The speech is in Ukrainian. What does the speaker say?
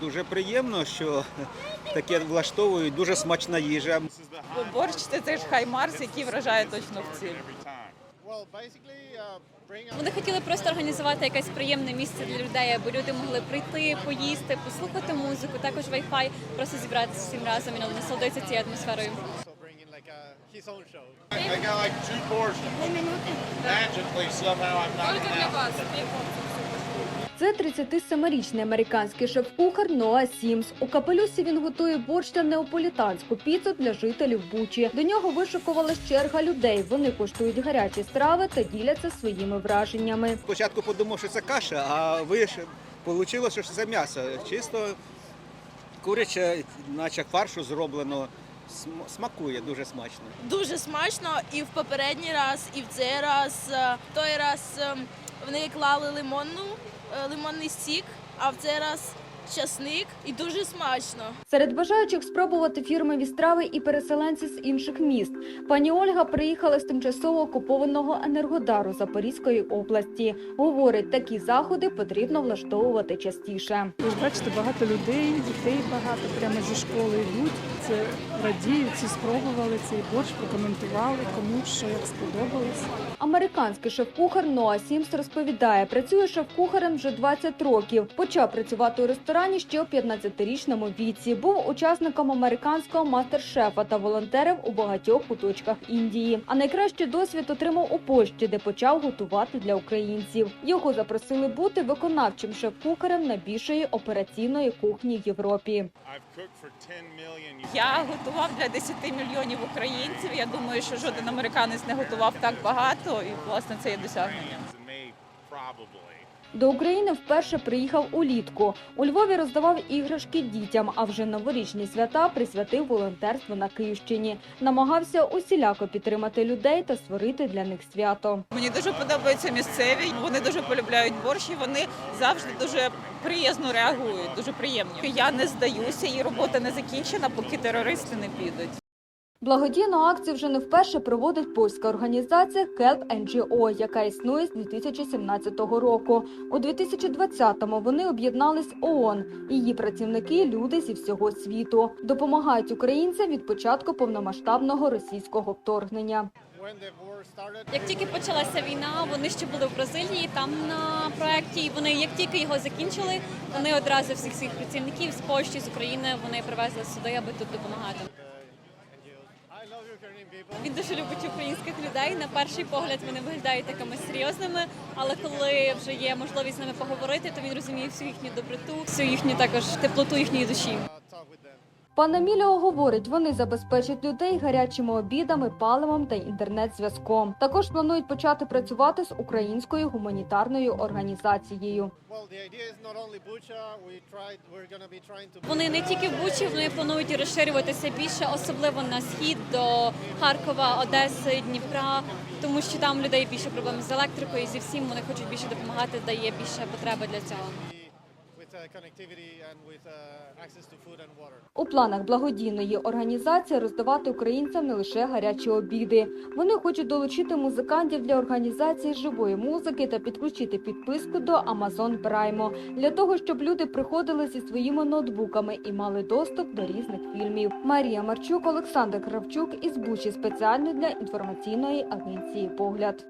Дуже приємно, що таке влаштовують. Дуже смачна їжа. Бо борщ це теж хай Марс, який вражає точно в ціль. Вони хотіли просто організувати якесь приємне місце для людей, аби люди могли прийти, поїсти, послухати музику, також Wi-Fi, просто зібратися всім разом і насолодитися цією атмосферою. I got like two portions. Magically, somehow I'm not out. Це 37-річний американський шеф-кухар Ноа Сімс. У капелюсі він готує борщ та неаполітанську піцу для жителів Бучі. До нього вишикувалась черга людей. Вони коштують гарячі страви та діляться своїми враженнями. Спочатку подумав, що це каша, а вийшло, що це м'ясо. Чисто куряче, наче фаршу зроблено. См- Смакує дуже смачно. дуже смачно і в попередній раз, і в цей раз. Е, Той раз е, вони клали лимонну, е, лимонний сік, а в цей раз часник і дуже смачно. Серед бажаючих спробувати фірмові страви і переселенці з інших міст. Пані Ольга приїхала з тимчасово окупованого Енергодару Запорізької області. Говорить, такі заходи потрібно влаштовувати частіше. Ви ж бачите, багато людей, дітей багато прямо зі школи йдуть. Це радіють, всі спробували цей борщ, прокоментували, кому що як сподобалось. Американський шеф-кухар Ноа Сімс розповідає, працює шеф-кухарем вже 20 років. Почав працювати у ресторані ще у 15-річному віці. Був учасником американського мастер-шефа та волонтерів у багатьох куточках Індії. А найкращий досвід отримав у Польщі, де почав готувати для українців. Його запросили бути виконавчим шеф-кухарем найбільшої операційної кухні в Європі. I've cooked for 10 million. Я готував для 10 мільйонів українців. Я думаю, що жоден американець не готував так багато, і власне це є досягнення. До України вперше приїхав улітку. У Львові роздавав іграшки дітям, а вже новорічні свята присвятив волонтерству на Київщині. Намагався усіляко підтримати людей та створити для них свято. Мені дуже подобаються місцеві. Вони дуже полюбляють борщ, і вони завжди дуже приязно реагують. Дуже приємні. Я не здаюся, і робота не закінчена, поки терористи не підуть. Благодійну акцію вже не вперше проводить польська організація Help NGO, яка існує з 2017 року. У 2020-му вони об'єднались ООН. Її працівники люди зі всього світу допомагають українцям від початку повномасштабного російського вторгнення. Як тільки почалася війна, вони ще були в Бразилії, там на проєкті. І вони, як тільки його закінчили, вони одразу всіх своїх працівників з Польщі, з України вони привезли сюди, аби тут допомагати. Він дуже любить українських людей. На перший погляд вони виглядають такими серйозними, але коли вже є можливість з ними поговорити, то він розуміє всю їхню доброту, всю їхню також теплоту їхньої душі. Пан Еміліо говорить, вони забезпечать людей гарячими обідами, паливом та інтернет-зв'язком. Також планують почати працювати з українською гуманітарною організацією. Вони не тільки в Бучі, вони планують розширюватися більше, особливо на схід до Харкова, Одеси, Дніпра, тому що там у людей більше проблем з електрикою, зі всім вони хочуть більше допомагати, де є більше потреби для цього. У планах благодійної організації роздавати українцям не лише гарячі обіди. Вони хочуть долучити музикантів для організації живої музики та підключити підписку до Amazon Prime, для того, щоб люди приходили зі своїми ноутбуками і мали доступ до різних фільмів. Марія Марчук, Олександр Кравчук із Бучі спеціально для інформаційної агенції Погляд.